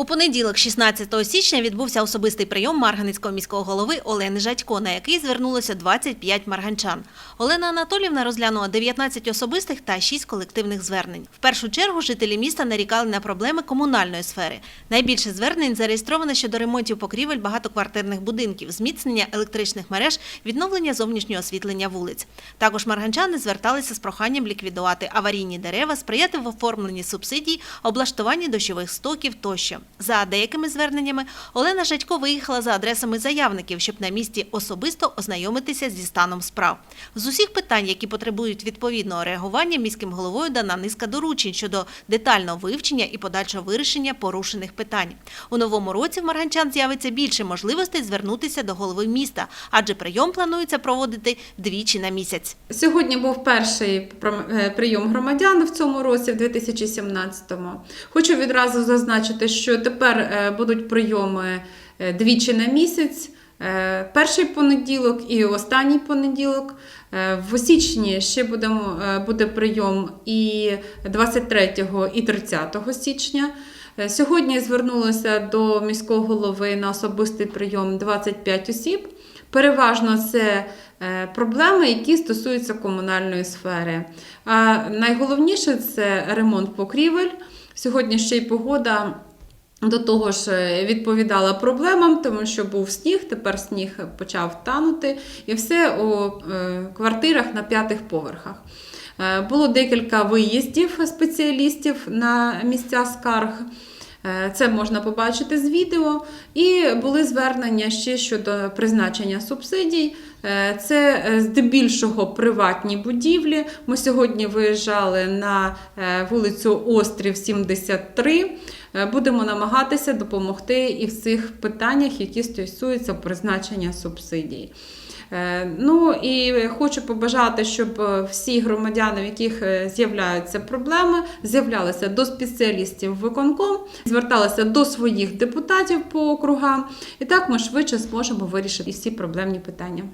У понеділок, 16 січня, відбувся особистий прийом Марганицького міського голови Олени Жадько, на який звернулося 25 марганчан. Олена Анатолівна розглянула 19 особистих та 6 колективних звернень. В першу чергу жителі міста нарікали на проблеми комунальної сфери. Найбільше звернень зареєстровано щодо ремонтів покрівель багатоквартирних будинків, зміцнення електричних мереж, відновлення зовнішнього освітлення вулиць. Також марганчани зверталися з проханням ліквідувати аварійні дерева, сприяти в оформленні субсидій, облаштуванні дощових стоків тощо. За деякими зверненнями Олена Жадько виїхала за адресами заявників, щоб на місці особисто ознайомитися зі станом справ. З усіх питань, які потребують відповідного реагування, міським головою дана низка доручень щодо детального вивчення і подальшого вирішення порушених питань. У новому році в Марганчан з'явиться більше можливостей звернутися до голови міста, адже прийом планується проводити двічі на місяць. Сьогодні був перший е, прийом громадян в цьому році, в 2017-му. Хочу відразу зазначити, що тепер е, будуть прийоми е, двічі на місяць. Е, Перший понеділок і останній понеділок. В січні ще будемо, буде прийом і 23 і 30 січня. Сьогодні звернулося до міського голови на особистий прийом 25 осіб. Переважно це проблеми, які стосуються комунальної сфери. А найголовніше це ремонт покрівель. Сьогодні ще й погода. До того ж е, відповідала проблемам, тому що був сніг, тепер сніг почав танути, і все у е, квартирах на п'ятих поверхах. Е, Було декілька виїздів спеціалістів на місця скарг. Це можна побачити з відео. І були звернення ще щодо призначення субсидій. Е, Це е, здебільшого приватні будівлі. Ми сьогодні виїжджали на е, вулицю Острів 73. Е, Будемо намагатися допомогти і в цих питаннях, які стосуються призначення субсидій. Ну і хочу побажати, щоб всі громадяни, в яких з'являються проблеми, з'являлися до спеціалістів виконком, зверталися до своїх депутатів по округам, і так ми швидше зможемо вирішити всі проблемні питання.